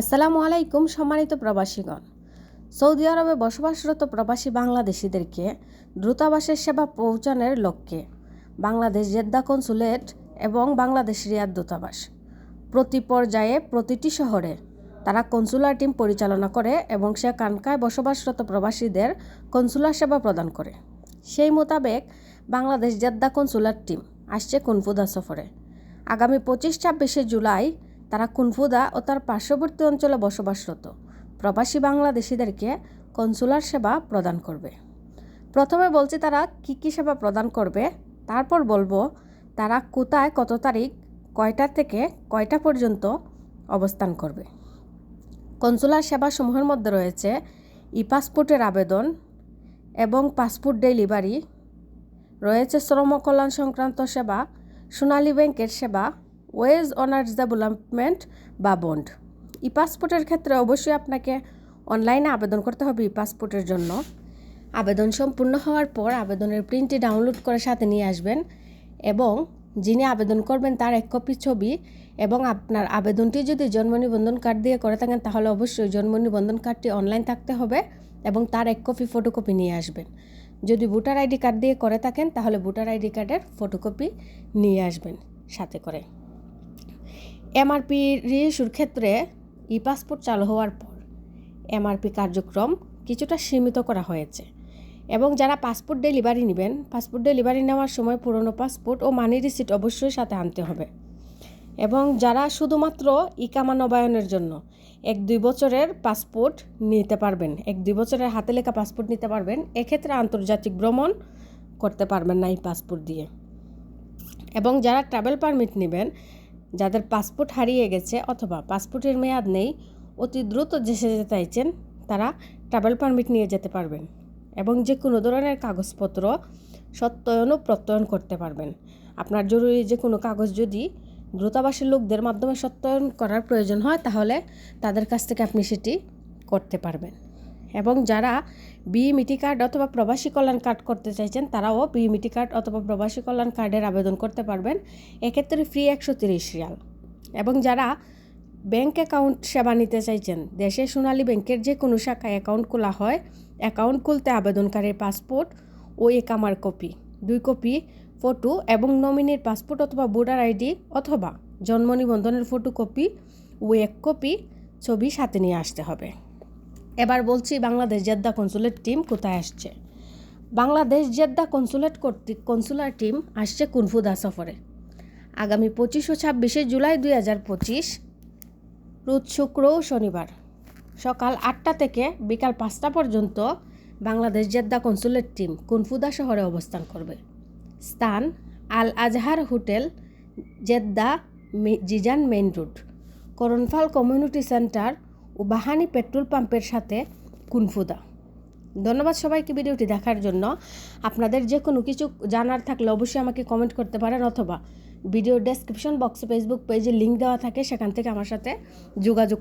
আসসালামু আলাইকুম সম্মানিত প্রবাসীগণ। সৌদি আরবে বসবাসরত প্রবাসী বাংলাদেশিদেরকে দ্রুতাবাসের সেবা পৌঁছানোর লক্ষ্যে বাংলাদেশ জেদ্দা কনসুলেট এবং বাংলাদেশ রিয়াদ দূতাবাস প্রতি পর্যায়ে প্রতিটি শহরে তারা কনসুলার টিম পরিচালনা করে এবং সেখানকার বসবাসরত প্রবাসীদের কনসুলার সেবা প্রদান করে। সেই মোতাবেক বাংলাদেশ জেদ্দা কনসুলার টিম আসছে কুনফুদা সফরে। আগামী পঁচিশ ছাব্বিশে জুলাই তারা কুনফুদা ও তার পার্শ্ববর্তী অঞ্চলে বসবাসরত। প্রবাসী বাংলাদেশিদেরকে কনসুলার সেবা প্রদান করবে। প্রথমে বলছি তারা কী কী সেবা প্রদান করবে, তারপর বলব তারা কোথায় কত তারিখ, কয়টা থেকে কয়টা পর্যন্ত অবস্থান করবে। কনসুলার সেবাসমূহের মধ্যে রয়েছে ই পাসপোর্টের আবেদন এবং পাসপোর্ট ডেলিভারি, রয়েছে শ্রম কল্যাণ সংক্রান্ত সেবা, সোনালী ব্যাংকের সেবা ওয়েজ অনার্স ডেভেলপমেন্ট বা বন্ড। ই পাসপোর্টের ক্ষেত্রে অবশ্যই আপনাকে অনলাইনে আবেদন করতে হবে ই পাসপোর্টের জন্য। আবেদন সম্পূর্ণ হওয়ার পর আবেদনের প্রিন্টটি ডাউনলোড করে সাথে নিয়ে আসবেন এবং যিনি আবেদন করবেন তার এক কপি ছবি এবং আপনার আবেদনটি যদি জন্ম নিবন্ধন কার্ড দিয়ে করে থাকেন তাহলে অবশ্যই জন্ম নিবন্ধন কার্ডটি অনলাইন থাকতে হবে এবং তার এক কপি ফটোকপি নিয়ে আসবেন। যদি ভোটার আইডি কার্ড দিয়ে করে থাকেন তাহলে ভোটার আইডি কার্ডের ফটোকপি নিয়ে আসবেন সাথে করে। এমআরপি রিইস্যুর ক্ষেত্রে ই পাসপোর্ট চালু হওয়ার পর এমআরপি কার্যক্রম কিছুটা সীমিত করা হয়েছে এবং যারা পাসপোর্ট ডেলিভারি নেবেন, পাসপোর্ট ডেলিভারি নেওয়ার সময় পুরনো পাসপোর্ট ও মানি রিসিট অবশ্যই সাথে আনতে হবে। এবং যারা শুধুমাত্র ইকামা নবায়নের জন্য এক দুই বছরের পাসপোর্ট নিতে পারবেন, এক দুই বছরের হাতে লেখা পাসপোর্ট নিতে পারবেন, এক্ষেত্রে আন্তর্জাতিক ভ্রমণ করতে পারবেন না এই পাসপোর্ট দিয়ে। এবং যারা ট্রাভেল পারমিট নেবেন যাদের পাসপোর্ট হারিয়ে গেছে অথবা পাসপোর্টের মেয়াদ নেই, অতি দ্রুত দেশে যেতে চাইছেন, তারা ট্রাভেল পারমিট নিয়ে যেতে পারবেন এবং যে কোনো ধরনের কাগজপত্র সত্যায়ন ও প্রত্যয়ন করতে পারবেন। আপনার জরুরি যে কোনো কাগজ যদি দ্রুতাবাসের লোকদের মাধ্যমে সত্যায়ন করার প্রয়োজন হয়, তাহলে তাদের কাছ থেকে আপনি সেটি করতে পারবেন। এবং যারা বিইমিটি কার্ড অথবা প্রবাসী কল্যাণ কার্ড করতে চাইছেন, তারাও বিইমিটি কার্ড অথবা প্রবাসী কল্যাণ কার্ডের আবেদন করতে পারবেন। এক্ষেত্রে ফ্রি একশো তিরিশ রিয়াল। এবং যারা ব্যাংক অ্যাকাউন্ট সেবা নিতে চাইছেন দেশে সোনালী ব্যাংকের যে কোনো শাখায় অ্যাকাউন্ট খোলা হয় অ্যাকাউন্ট খুলতে আবেদনকারীর পাসপোর্ট ও একামার কপি দুই কপি ফটো এবং নমিনির পাসপোর্ট অথবা ভোটার আইডি অথবা জন্ম নিবন্ধনের ফটোকপি ও এক কপি ছবি সাথে নিয়ে আসতে হবে। এবার বলছি বাংলাদেশ জেদ্দা কনসুলেট টিম কোথায় আসছে? বাংলাদেশ জেদ্দা কনসুলেট কর্তৃক কনসুলার টিম আসছে কুনফুদা সফরে। আগামী পঁচিশ ও ছাব্বিশে জুলাই দুই হাজার পঁচিশ, রোজ শুক্র শনিবার, সকাল আটটা থেকে বিকাল পাঁচটা পর্যন্ত Bangladesh Jeddah consulate team Kunfudah শহরে অবস্থান করবে। স্থান Al Azhar hotel, Jeddah Jizan main road, Karanphal community centre ও বাহানি পেট্রোল পাম্পের সাথে কুনফুদা। ধন্যবাদ সবাইকে ভিডিওটি দেখার জন্য। আপনাদের যে কোনো কিছু জানার থাকলে অবশ্যই আমাকে কমেন্ট করতে পারেন অথবা ভিডিও ডেসক্রিপশন বক্সে ফেসবুক পেজে লিঙ্ক দেওয়া থাকে, সেখান থেকে আমার সাথে যোগাযোগ